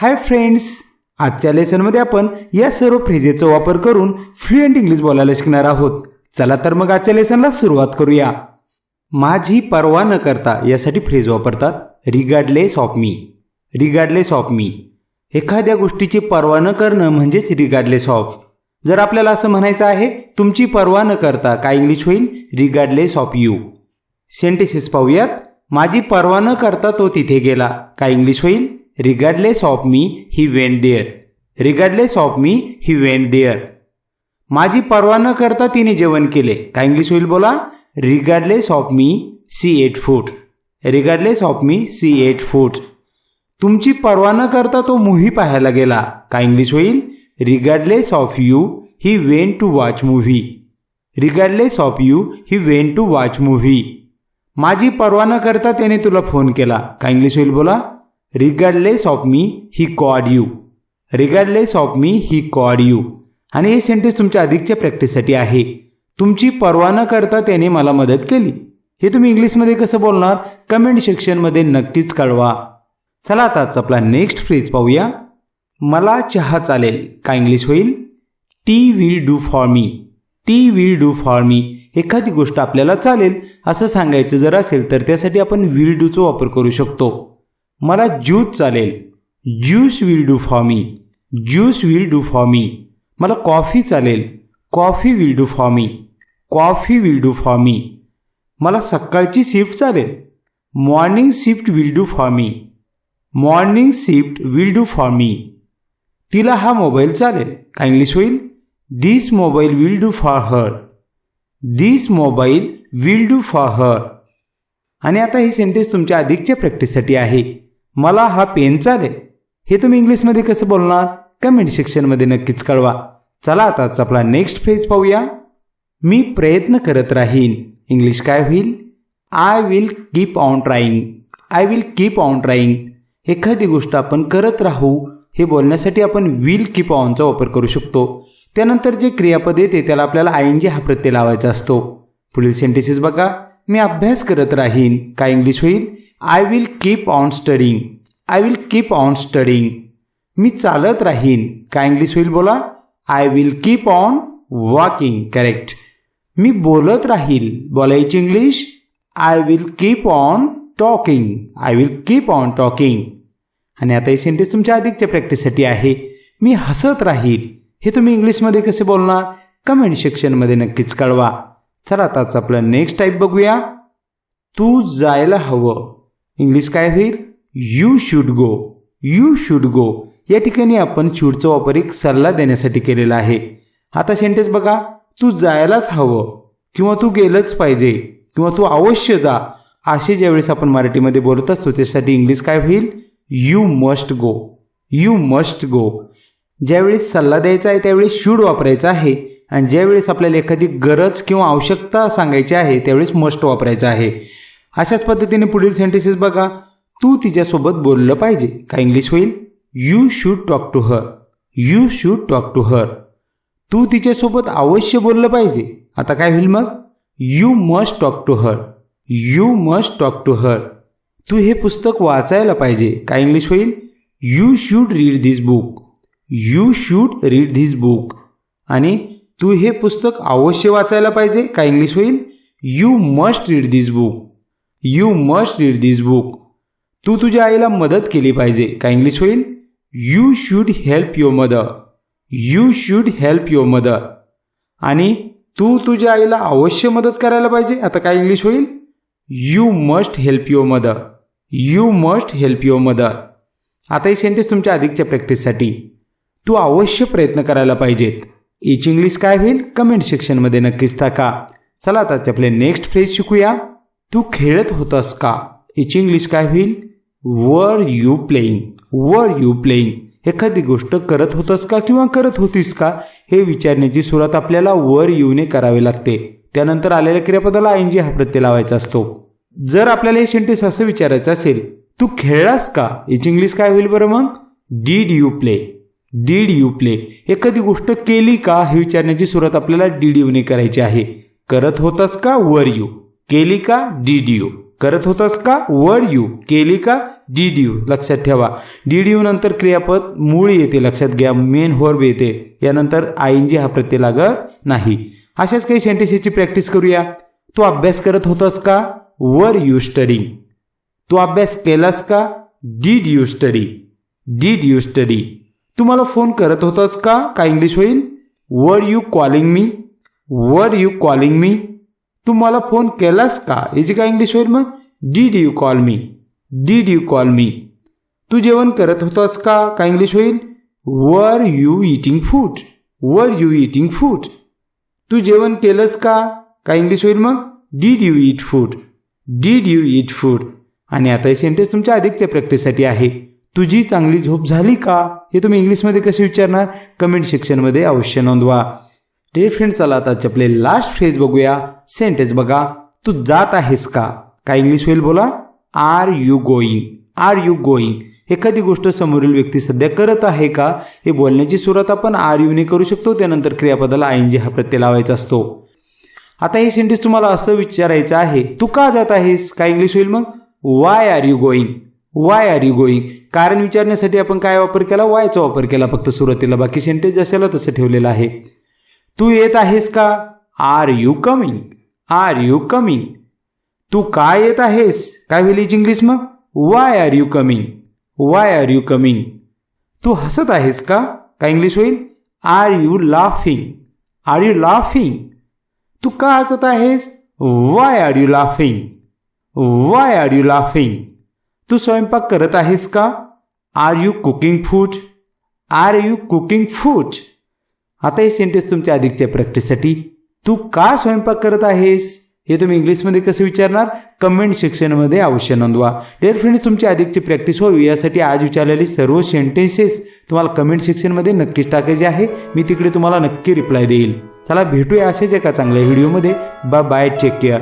Hi friends आजच्या लेसनमध्ये आपण या सर्व फ्रेजेसचा वापर करून फ्लुएंट इंग्लिश बोलायला शिकणार आहोत. चला तर मग आजच्या लेसनला सुरुवात करूया. माझी पर्वा न करता यासाठी फ्रेज वापरतात regardless of me. Regardless of me. एखाद्या गोष्टीची पर्वा न करणं म्हणजेच रिगार्डलेस ऑफ. जर आपल्याला असं म्हणायचं आहे तुमची पर्वा न करता काय इंग्लिश होईल? Regardless of you. सेंटेसिस पाहूयात. माझी पर्वा न करता तो तिथे गेला. काय इंग्लिश होईल? Regardless of me he went there regardless of me he went there माझी पर्वा न करता तिने जेवण केले. काय इंग्लिश होईल बोला? Regardless of me she ate food regardless of me she ate food तुमची पर्वा न करता तो मूव्ही पाहायला गेला. काय इंग्लिश होईल? Regardless of you he went to watch movie regardless of you he went to watch movie माझी पर्वा न करता त्याने तुला फोन केला. काय इंग्लिश होईल बोला? Regardless of me he called you regardless of me he called you आणि हे सेंटेन्स तुमच्या अधिकच्या प्रॅक्टिससाठी आहे. तुमची पर्वा न करता त्याने मला मदत केली. हे तुम्ही इंग्लिशमध्ये कसं बोलणार? कमेंट सेक्शनमध्ये नक्कीच कळवा. चला आता आपला नेक्स्ट फ्रेज पाहूया. मला चहा चालेल. काय इंग्लिश होईल? Tea will do for me tea will do for me एखादी गोष्ट आपल्याला चालेल असं सांगायचं जर असेल तर त्यासाठी आपण विल डूचा वापर करू शकतो. मला ज्यूस चालेल. Juice will do for me juice will do for me मला कॉफी चालेल. Coffee will do for me coffee will do for me मला सकाळची शिफ्ट चालेल. Morning shift will do for me morning shift will do for me तिला हा mobile चालेल. काय English होईल? This mobile will do for her this mobile will do for her आणि आता ही सेंटेन्स तुमच्या अधिकच्या प्रॅक्टिससाठी आहे. मला हा पेन चालेल. हे तुम्ही इंग्लिशमध्ये कसं बोलणार? कमेंट सेक्शनमध्ये नक्कीच कळवा. चला आता आपला नेक्स्ट फ्रेज पाहूया. मी प्रयत्न करत राहीन. इंग्लिश काय होईल? I will keep on trying I will keep on trying एखादी गोष्ट आपण करत राहू हे बोलण्यासाठी आपण विल कीप ऑनचा वापर करू शकतो. त्यानंतर जे क्रियापद येते त्याला आपल्याला आय एन जी हा प्रत्यय लावायचा असतो. पुढील सेंटेन्सेस बघा. मी अभ्यास करत राहीन. काय इंग्लिश होईल? I will keep on studying I will keep on studying मी चालत राहीन. काय इंग्लिश होईल बोला? I will keep on walking correct मी बोलत राहील. बोलायची English I will keep on talking I will keep on talking आणि आता ही सेंटेन्स तुमच्या अधिकच्या प्रॅक्टिससाठी आहे. मी हसत राहील. हे तुम्ही इंग्लिशमध्ये कसे बोलणार? कमेंट सेक्शनमध्ये नक्कीच कळवा. चला आताच आपलं नेक्स्ट टाईप बघूया. तू जायला हवं. इंग्लिश काय होईल? You should go you should go या ठिकाणी आपण शूडचा वापर एक सल्ला देण्यासाठी केलेला आहे. आता सेंटेन्स बघा. तू जायलाच हवं किंवा तू गेलंच पाहिजे किंवा तू अवश्य जा असे ज्यावेळेस आपण मराठीमध्ये बोलत असतो त्यासाठी इंग्लिश काय होईल? You must go you must go ज्यावेळेस सल्ला द्यायचा आहे त्यावेळेस शूड वापरायचा आहे. आणि ज्यावेळेस आपल्याला एखादी गरज किंवा आवश्यकता सांगायची आहे त्यावेळेस मस्ट वापरायचं आहे. अशाच पद्धतीने पुढील सेंटेन्सेस बघा. तू तिच्यासोबत बोललं पाहिजे. काय इंग्लिश होईल? You should talk to her you should talk to her तू तिच्यासोबत अवश्य बोललं पाहिजे. आता काय होईल मग? You must talk to her you must talk to her तू हे पुस्तक वाचायला पाहिजे. काय इंग्लिश होईल? You should read this book you should read this book आणि तू हे पुस्तक अवश्य वाचायला पाहिजे. काय इंग्लिश होईल? You must read this book you must read this book तू तुझ्या आईला मदत केली पाहिजे. काय इंग्लिश होईल? You should help your mother you should help your mother आणि तू तुझ्या आईला अवश्य मदत करायला पाहिजे. आता काय इंग्लिश होईल? You must help your mother you must help your mother आता ही सेंटेन्स तुमच्या अधिकच्या प्रॅक्टिससाठी तू अवश्य प्रयत्न करायला पाहिजेत. इच इंग्लिश काय होईल? कमेंट सेक्शनमध्ये नक्कीच टाका. चला आता आपले नेक्स्ट फ्रेज शिकूया. तू खेळत होतास का? इच इंग्लिश काय होईल? Were you playing were you playing एखादी गोष्ट करत होतस का किंवा करत होतीस का? हे विचारण्याची सुरुवात आपल्याला वर येऊने करावी लागते. त्यानंतर आलेल्या क्रियापदाला आय हा प्रत्यय लावायचा असतो. जर आपल्याला हे सेंटेन्स असं विचारायचं असेल तू खेळलास का? इच इंग्लिश काय होईल बरं मग? Did you play did you play एखादी गोष्ट केली का? हे विचारण्याची सुरुवात आपल्याला डीड यूने करायची आहे. करत होतास का? वर यू केली का? डीड यू करत होतास का? वर यू केली का? डीड यू लक्षात ठेवा. डीड यू नंतर क्रियापद मूळ येते. लक्षात घ्या. मेन होर्ब येते. यानंतर आय जी हा प्रत्यय लागत नाही. अशाच काही सेंटेन्सेसची प्रॅक्टिस करूया. तू अभ्यास करत होतास का? वर यू स्टडी तू अभ्यास केलास का? Did you study did you study तू मला फोन करत होतास का? काय इंग्लिश होईल? Were you calling me were you calling me तू मला फोन केलास का? याची काय इंग्लिश होईल मग? Did you call me did you call me तू जेवण करत होतास का? काय इंग्लिश होईल? Were you eating food were you eating food तू जेवण केलंस का? काय इंग्लिश होईल मग? Did you eat food did you eat food आणि आता हे सेंटेन्स तुमच्या अधिकच्या प्रॅक्टिससाठी आहे. तुझी चांगली झोप झाली का? हे तुम्ही इंग्लिशमध्ये कसे विचारणार? कमेंट सेक्शनमध्ये अवश्य नोंदवा. डे फ्रेंड चला आता आपले लास्ट फ्रेज बघूया. सेंटेन्स बघा. तू जात आहेस का? काय इंग्लिश होईल बोला? Are you going are you going एखादी गोष्ट समोरील व्यक्ती सध्या करत आहे का? हे बोलण्याची सुरुवात आपण आर यूने करू शकतो. त्यानंतर क्रियापदाला आय एन जी हा प्रत्यय लावायचा असतो. आता हे सेंटेन्स तुम्हाला असं विचारायचं आहे. तू का जात आहेस? काय इंग्लिश होईल मग? Why are you going why are you going कारण विचारण्यासाठी आपण काय वापर केला? वायचा वापर केला फक्त सुरुवातीला. बाकी सेंटेन्स जशाला तसं ठेवलेलं आहे. तू येत आहेस का? Are you coming? Are you coming? तू का येत आहेस? काय विलेज इंग्लिश मग? Why are you coming why are you coming तू हसत आहेस का? काय इंग्लिश होईल? Are you laughing are you laughing तू का हसत आहेस? Why are you laughing why are you laughing तू स्वयंपाक करत आहेस का? Are you cooking food are you cooking food आता हे सेंटेन्स तुमच्या अधिकच्या प्रॅक्टिससाठी तू का स्वयंपाक करत आहेस? हे तुम्ही इंग्लिशमध्ये कसं विचारणार? कमेंट सेक्शनमध्ये अवश्य नोंदवा. डेअर फ्रेंड्स तुमची अधिकची प्रॅक्टिस व्हावी यासाठी आज विचारलेली सर्व सेंटेन्सेस तुम्हाला कमेंट सेक्शनमध्ये नक्कीच टाकायचे आहे. मी तिकडे तुम्हाला नक्की रिप्लाय देईल. चला भेटूया असेच एका चांगल्या व्हिडिओमध्ये बाय बाय टेक केअर